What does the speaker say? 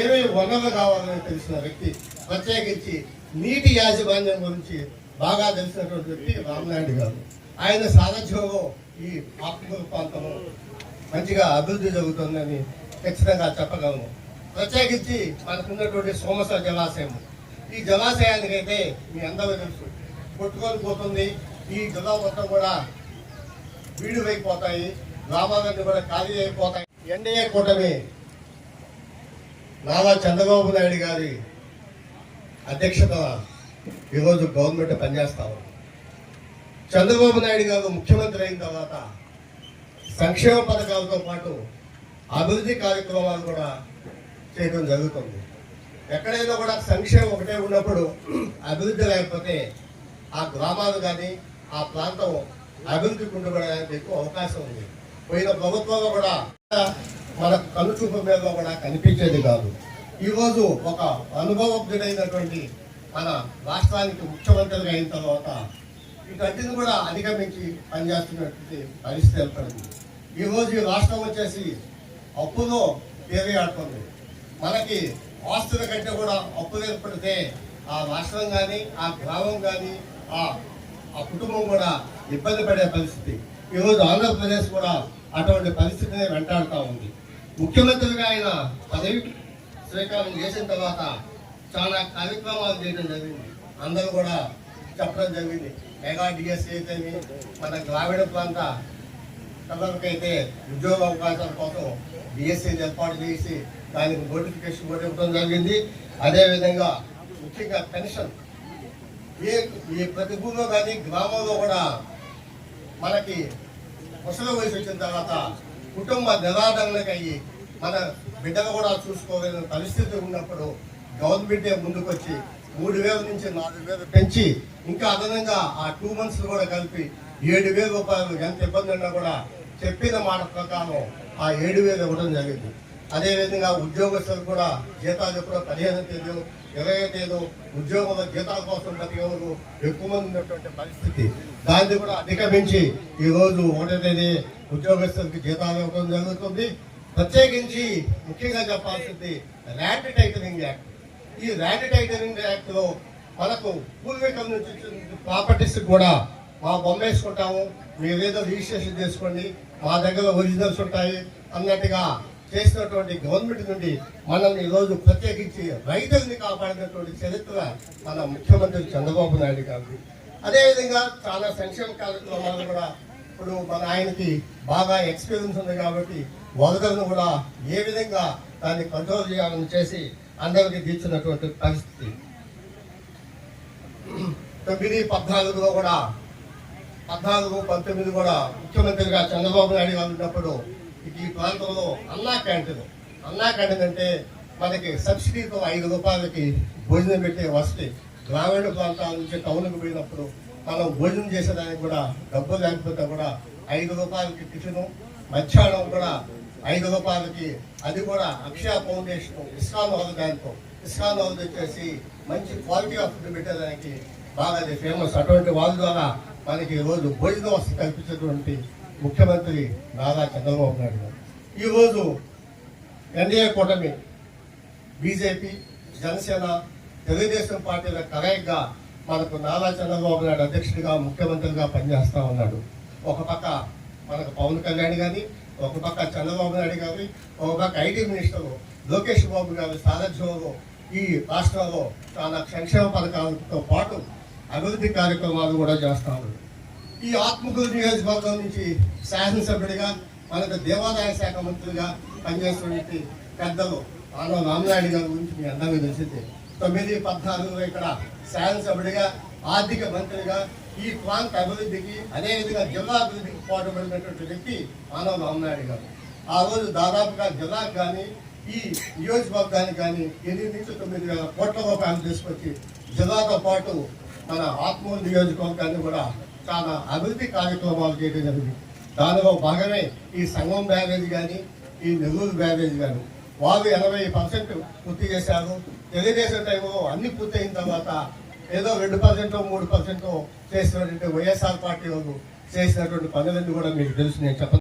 ఏమేమి వనరులు కావాలని తెలిసిన వ్యక్తి ప్రత్యేకించి నీటి యాజమాన్యం గురించి బాగా తెలిసినటువంటి వ్యక్తి రామనాయుడు గారు. ఆయన సారథ్యంలో ఈ ఆత్మకూరు ప్రాంతంలో మంచిగా అభివృద్ధి జరుగుతుందని ఖచ్చితంగా చెప్పగలను. ప్రత్యేకించి మనకున్నటువంటి సోమస జలాశయం. ఈ జలాశయానికి అయితే మీ అందరూ తెలుసు కొట్టుకొని పోతుంది. ఈ జలా మొత్తం కూడా వీడువైపోతాయి. గ్రామాలన్నీ కూడా ఖాళీ అయిపోతాయి. ఎన్డీఏ కూటమి నారా చంద్రబాబు నాయుడు గారి అధ్యక్షత ఈరోజు గవర్నమెంట్ పనిచేస్తా ఉంది. చంద్రబాబు నాయుడు గారు ముఖ్యమంత్రి అయిన తర్వాత సంక్షేమ పథకాలతో పాటు అభివృద్ధి కార్యక్రమాలు కూడా చేయడం జరుగుతుంది. ఎక్కడైనా కూడా సంక్షేమం ఒకటే ఉన్నప్పుడు అభివృద్ధి లేకపోతే ఆ గ్రామాలు కానీ ఆ ప్రాంతం అభివృద్ధి కుండబడడానికి ఎక్కువ అవకాశం ఉంది. పోయిన ప్రభుత్వంలో కూడా మన కనుచూపు మీద కూడా కనిపించేది కాదు. ఈరోజు ఒక అనుభవజ్ఞుడైనటువంటి మన రాష్ట్రానికి ముఖ్యమంత్రిగా అయిన తర్వాత వీటన్నిటిని కూడా అధిగమించి పనిచేస్తున్నటువంటి పరిస్థితి ఏర్పడింది. ఈరోజు ఈ రాష్ట్రం వచ్చేసి అప్పులో తేలియాడుతుంది మనకి ఆస్తుల కంటే కూడా అప్పులు ఏర్పడితే ఆ రాష్ట్రం కానీ ఆ గ్రామం కానీ ఆ ఆ కుటుంబం కూడా ఇబ్బంది పడే పరిస్థితి. ఈరోజు ఆంధ్రప్రదేశ్ కూడా అటువంటి పరిస్థితిని వెంటాడుతూ ఉంది. ముఖ్యమంత్రిగా ఆయన పదవి స్వీకారం చేసిన తర్వాత చాలా కార్యక్రమాలు చేయడం జరిగింది. అందరూ కూడా చెప్పడం జరిగింది. మెగా డిఎస్ఏ మన గ్రామీణ ప్రాంత పిల్లలకైతే ఉద్యోగ అవకాశాల కోసం డిఎస్సీ ఏర్పాటు చేసి దానికి నోటిఫికేషన్ కూడా ఇవ్వడం జరిగింది. అదేవిధంగా ముఖ్యంగా పెన్షన్. ఏ ఈ ప్రతి ఊళ్ళో కానీ గ్రామంలో కూడా మనకి ముసలి వయసు వచ్చిన తర్వాత కుటుంబ నిరాదరణకు అయ్యి మన బిడ్డలు కూడా చూసుకోగలిగిన పరిస్థితి ఉన్నప్పుడు గవర్నమెంటే ముందుకొచ్చి మూడు వేల నుంచి నాలుగు వేలు పెంచి ఇంకా అదనంగా ఆ టూ మంత్స్ కూడా కలిపి ఏడు వేల రూపాయలు ఎంత ఇబ్బంది ఉన్నా కూడా చెప్పిన మాట ప్రకారం ఆ ఏడు వేలు ఇవ్వడం జరిగింది. అదేవిధంగా ఉద్యోగస్తులు కూడా జీతాలు ఎప్పుడో పదిహేను తేదీ ఇరవై తేదీ ఉద్యోగుల జీతాల కోసం ఎవరు ఎక్కువ మంది ఉన్నటువంటి పరిస్థితి. దాన్ని కూడా అధిగమించి ఈరోజు ఒకటో తేదీ ఉద్యోగస్తులకి జీతాలు ఇవ్వడం జరుగుతుంది. ప్రత్యేకించి ముఖ్యంగా చెప్పాల్సింది ల్యాండ్ టైటనింగ్ యాక్ట్. ఈ ల్యాండ్ టైటనింగ్ యాక్ట్లో మనకు పూర్వీకుల నుంచి ప్రాపర్టీస్ కూడా మా బొమ్మ వేసుకుంటాము మీరు ఏదో రిజిస్ట్రేషన్ చేసుకోండి మా దగ్గర ఒరిజినల్స్ ఉంటాయి అన్నట్టుగా చేసినటువంటి గవర్నమెంట్ నుండి మనం ఈరోజు ప్రత్యేకించి రైతుల్ని కాపాడినటువంటి చరిత్ర మన ముఖ్యమంత్రి చంద్రబాబు నాయుడు గారు అదేవిధంగా చాలా సంక్షేమ కార్యక్రమాలు కూడా ఇప్పుడు మన ఆయనకి బాగా ఎక్స్పీరియన్స్ ఉంది కాబట్టి వరదలను కూడా ఏ విధంగా దాన్ని కంట్రోల్ చేయాలని చేసి అందరికీ తీర్చినటువంటి పరిస్థితి. తొమ్మిది పద్నాలుగులో కూడా పద్నాలుగు పంతొమ్మిది కూడా ముఖ్యమంత్రిగా చంద్రబాబు నాయుడు గారు ఉన్నప్పుడు ఈ ప్రాంతంలో అన్నా క్యాంటీన్. అన్నా క్యాంటీన్ అంటే మనకి సబ్సిడీతో ఐదు రూపాయలకి భోజనం పెట్టే వసతి గ్రామీణ ప్రాంతాల నుంచి టౌన్కి పోయినప్పుడు మనం భోజనం చేసేదానికి కూడా డబ్బు లేకపోతే కూడా ఐదు రూపాయలకి టిఫిన్ మధ్యాహ్నం కూడా ఐదు రూపాయలకి. అది కూడా అక్షయ ఫౌండేషన్ ఇస్కాన్ వాళ్ళ దాంతో ఇస్కాన్ వాళ్ళు వచ్చేసి మంచి క్వాలిటీ ఆఫ్ ఫుడ్ పెట్టేదానికి బాగా అది ఫేమస్. అటువంటి వాళ్ళ ద్వారా మనకి ఈరోజు రోజు భోజన వసతి కల్పించేటువంటి ముఖ్యమంత్రి నారా చంద్రబాబు నాయుడు గారు. ఈ రోజు ఎన్డీఏ కూటమి బీజేపీ జనసేన తెలుగుదేశం పార్టీల కలయికగా మనకు నారా చంద్రబాబు నాయుడు అధ్యక్షుడిగా ముఖ్యమంత్రిగా పనిచేస్తూ ఉన్నాడు. ఒక పక్క మనకు పవన్ కళ్యాణ్ కానీ ఒక పక్క చంద్రబాబు నాయుడు గారి ఒక పక్క ఐటీ మినిస్టరు లోకేష్ బాబు గారి సారథ్యంలో ఈ రాష్ట్రంలో చాలా సంక్షేమ పథకాలతో పాటు అభివృద్ధి కార్యక్రమాలు కూడా చేస్తా ఈ ఆత్మకూరు నియోజకవర్గం నుంచి శాసనసభ్యుడిగా మనకు దేవాదాయ శాఖ మంత్రిగా పనిచేస్తున్నటువంటి పెద్దలు ఆనవ రామనాయుడు గారి గురించి మీ అందరికీ తెలిసింది. తొమ్మిది పద్నాలుగులో ఇక్కడ శాసనసభ్యుడిగా ఆర్థిక మంత్రిగా ఈ ప్రాంత అభివృద్ధికి అదేవిధంగా జిల్లా అభివృద్ధికి పాటుపడినటువంటి వ్యక్తి ఆనవ రామనాయుడు గారు. ఆ రోజు దాదాపుగా జిల్లాకు కానీ ఈ నియోజకవర్గానికి కానీ ఎనిమిది నుంచి తొమ్మిది వేల కోట్ల రూపాయలు తీసుకొచ్చి జిల్లాతో పాటు మన ఆత్మూరు నియోజకవర్గాన్ని కూడా చాలా అభివృద్ధి కార్యక్రమాలు చేయడం జరిగింది. దానిలో భాగమే ఈ సంఘం బ్యారేజ్ కానీ ఈ నెల్లూరు బ్యారేజ్ కానీ. వాళ్ళు ఎనభై పర్సెంట్ పూర్తి చేశారు. తెలుగుదేశం టైంలో అన్ని పూర్తయిన తర్వాత ఏదో రెండు పర్సెంట్ మూడు పర్సెంట్ చేసినటువంటి వైఎస్ఆర్ పార్టీ వాళ్ళు చేసినటువంటి పనులన్నీ కూడా మీకు తెలుసు నేను చెప్ప